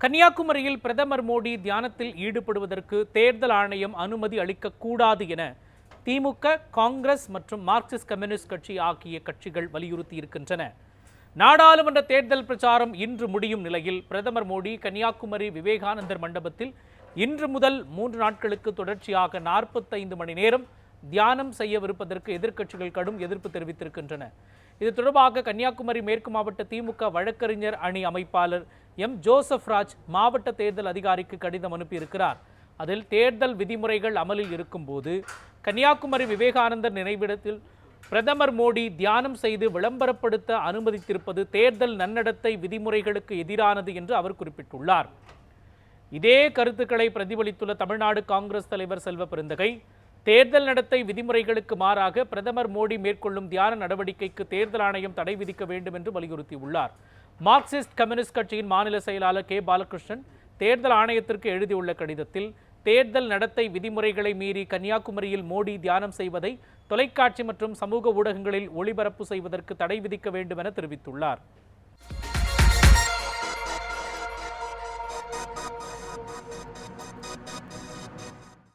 கன்னியாகுமரியில் பிரதமர் மோடி தியானத்தில் ஈடுபடுவதற்கு தேர்தல் ஆணையம் அனுமதி அளிக்கக்கூடாது என திமுக காங்கிரஸ் மற்றும் மார்க்சிஸ்ட் கம்யூனிஸ்ட் கட்சி ஆகிய கட்சிகள் வலியுறுத்தி இருக்கின்றன நாடாளுமன்ற தேர்தல் பிரச்சாரம் இன்று முடியும் நிலையில் பிரதமர் மோடி கன்னியாகுமரி விவேகானந்தர் மண்டபத்தில் இன்று முதல் மூன்று நாட்களுக்கு தொடர்ச்சியாக நாற்பத்தைந்து மணி நேரம் தியானம் செய்யவிருப்பதற்கு எதிர்க்கட்சிகள் கடும் எதிர்ப்பு தெரிவித்திருக்கின்றன. இது தொடர்பாக கன்னியாகுமரி மேற்கு மாவட்ட திமுக வழக்கறிஞர் அணி அமைப்பாளர் எம். ஜோசப் ராஜ் மாவட்ட தேர்தல் அதிகாரிக்கு கடிதம் அனுப்பியிருக்கிறார். அதில் தேர்தல் விதிமுறைகள் அமலில் இருக்கும்போது கன்னியாகுமரி விவேகானந்தர் நினைவிடத்தில் பிரதமர் மோடி தியானம் செய்து விளம்பரப்படுத்த அனுமதித்திருப்பது தேர்தல் நன்னடத்தை விதிமுறைகளுக்கு எதிரானது என்று அவர் குறிப்பிட்டுள்ளார். இதே கருத்துக்களை பிரதிபலித்துள்ள தமிழ்நாடு காங்கிரஸ் தலைவர் செல்வ பெருந்தகை தேர்தல் நடத்தை விதிமுறைகளுக்கு மாறாக பிரதமர் மோடி மேற்கொள்ளும் தியான நடவடிக்கைக்கு தேர்தல் ஆணையம் தடை விதிக்க வேண்டும் என்று வலியுறுத்தியுள்ளார். மார்க்சிஸ்ட் கம்யூனிஸ்ட் கட்சியின் மாநில செயலாளர் கே. பாலகிருஷ்ணன் தேர்தல் ஆணையத்திற்கு எழுதியுள்ள கடிதத்தில் தேர்தல் நடத்தை விதிமுறைகளை மீறி கன்னியாகுமரியில் மோடி தியானம் செய்வதை தொலைக்காட்சி மற்றும் சமூக ஊடகங்களில் ஒளிபரப்பு செய்வதற்கு தடை விதிக்க வேண்டும் என தெரிவித்துள்ளார்.